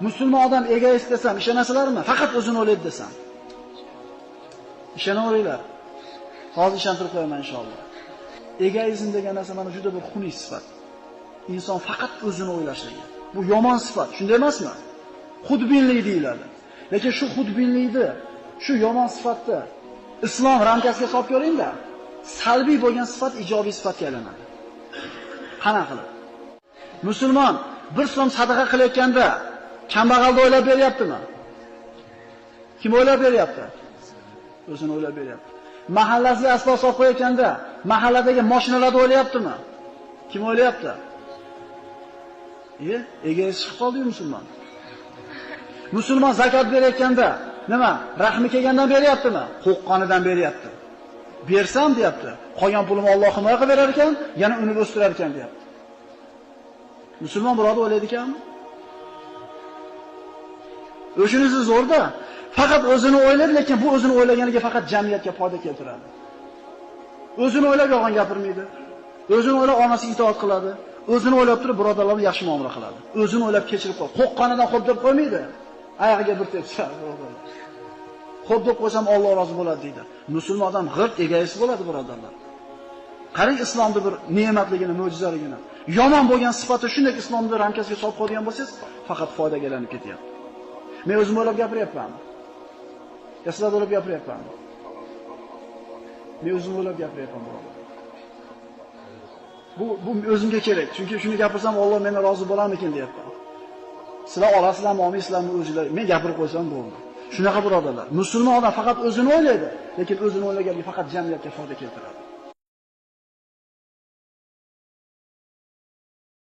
Musulmon odam egoist desam, ishonasizlarmi? Faqat o'zini o'ylaydi desam. Ishonaveringlar. Hozir ishontirib qo'yaman inshaalloh. Egoizm degan narsa mana juda bir xunuk sifat. Inson faqat o'zini o'ylashligi. Bu yomon sifat, shunday emasmi? Xudbinlik deyiladi. Lekin shu xudbinlikni, shu yomon sifatni islom ramkasiga solib ko'ringda. Salbiy bo'lgan sifat ijobiy sifatga aylanadi. Qanaqa qilib? Musulmon bir so'm sadaqa qilayotganda kambag'alni o'ylab beryaptimi? Kim o'ylab beryapti? O'zini o'ylab beryapti. Mahallasi asbob solib qo'yayotganda mahalladagi mashinalarni o'ylayaptimi? Kim o'ylayapti? E, egasi chiqib qoldi-yu musulmon. Musulmon zakot berayotganda nima? Rahmi kelgandan beryaptimi? Qo'qqonidan beryapti. Bersam deyapti. Qolgan pulimni Alloh himoya qilib berar ekan, yana uni o'stirar ekan deyapti. Musulmon birodar o'ylaydi ekanmi? O'shunisi zo'rda. Faqat o'zini o'ylaydi, lekin bu o'zini o'ylaganiga faqat jamiyatga foyda keltiradi. O'zini o'ylab yolg'on gapirmaydi. O'zini o'ylab onasiga itoat qiladi. O'zini o'ylab turib birodarlarga yaxshi muomala qiladi. O'zini o'ylab kechirib qo'y. Qo'qqanidan xo'p deb qo'ymaydi. Oyog'iga bir tepsa, birodarlar. Xo'p deb qo'ysam Alloh rozi bo'ladi deydi. Musulmon odam g'irt egasi bo'ladi, birodarlar. Qarang islomni bir ne'matligini, mo'jizaligini. Yomon bo'lgan sifati shunday islomni ramkasiga solib qo'ygan bo'lsangiz, faqat foyda aylanib ketyapti. Men o'zim o'ylab gapiryapmanmi? Yo sizlar o'ylab gapiryapman. Men o'zim o'ylab gapiryapman. Bu bu o'zimga kerak. Chunki shuni gapirsam Alloh mendan rozi bo'larmikin deyapman. Sizlar olasizlarmi, olmaysizlarmi o'zinglar. Men gapirib qo'ysam bo'ldi. Shunaqa birodarlar. Musulmon odam faqat o'zini o'ylaydi, lekin o'zini o'ylaganligi faqat jamiyatga foyda keltiradi.